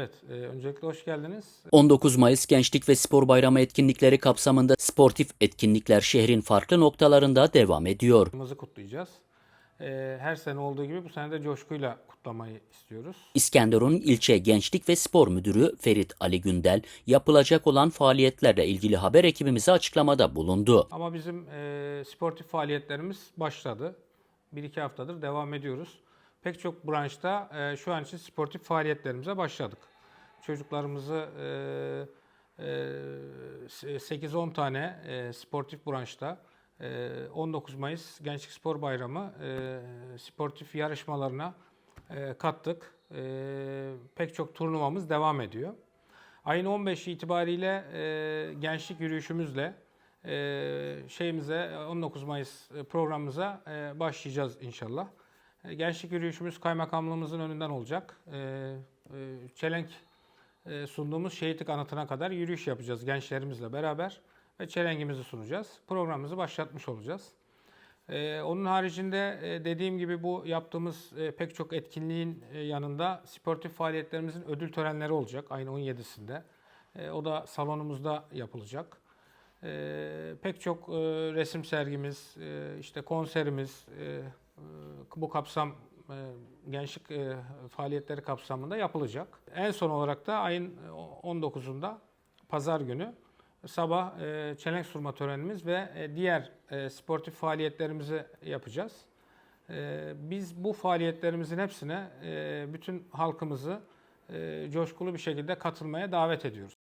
Evet, e, öncelikle hoş geldiniz. 19 Mayıs Gençlik ve Spor Bayramı etkinlikleri kapsamında sportif etkinlikler şehrin farklı noktalarında devam ediyor. Yılımızı kutlayacağız. E, Her sene olduğu gibi bu sene de coşkuyla kutlamayı istiyoruz. İskenderun İlçe Gençlik ve Spor Müdürü Ferit Ali Gündel yapılacak olan faaliyetlerle ilgili haber ekibimize açıklamada bulundu. Ama bizim e, sportif faaliyetlerimiz başladı. Bir iki haftadır devam ediyoruz. Pek çok branşta e, şu an için sportif faaliyetlerimize başladık. Çocuklarımızı e, e, 8-10 tane e, sportif branşta e, 19 Mayıs Gençlik Spor Bayramı e, sportif yarışmalarına e, kattık. E, pek çok turnuvamız devam ediyor. Ayın 15 itibariyle e, gençlik yürüyüşümüzle e, şeyimize 19 Mayıs programımıza e, başlayacağız inşallah. E, gençlik yürüyüşümüz kaymakamlığımızın önünden olacak. E, e, çelenk sunduğumuz şehitlik anıtına kadar yürüyüş yapacağız gençlerimizle beraber ve çelengimizi sunacağız. Programımızı başlatmış olacağız. Onun haricinde dediğim gibi bu yaptığımız pek çok etkinliğin yanında sportif faaliyetlerimizin ödül törenleri olacak ayın 17'sinde. E, o da salonumuzda yapılacak. Pek çok resim sergimiz, işte konserimiz bu kapsam e, gençlik e, faaliyetleri kapsamında yapılacak. En son olarak da ayın 19'unda pazar günü sabah e, çelenk surma törenimiz ve e, diğer e, sportif faaliyetlerimizi yapacağız. E, biz bu faaliyetlerimizin hepsine e, bütün halkımızı e, coşkulu bir şekilde katılmaya davet ediyoruz.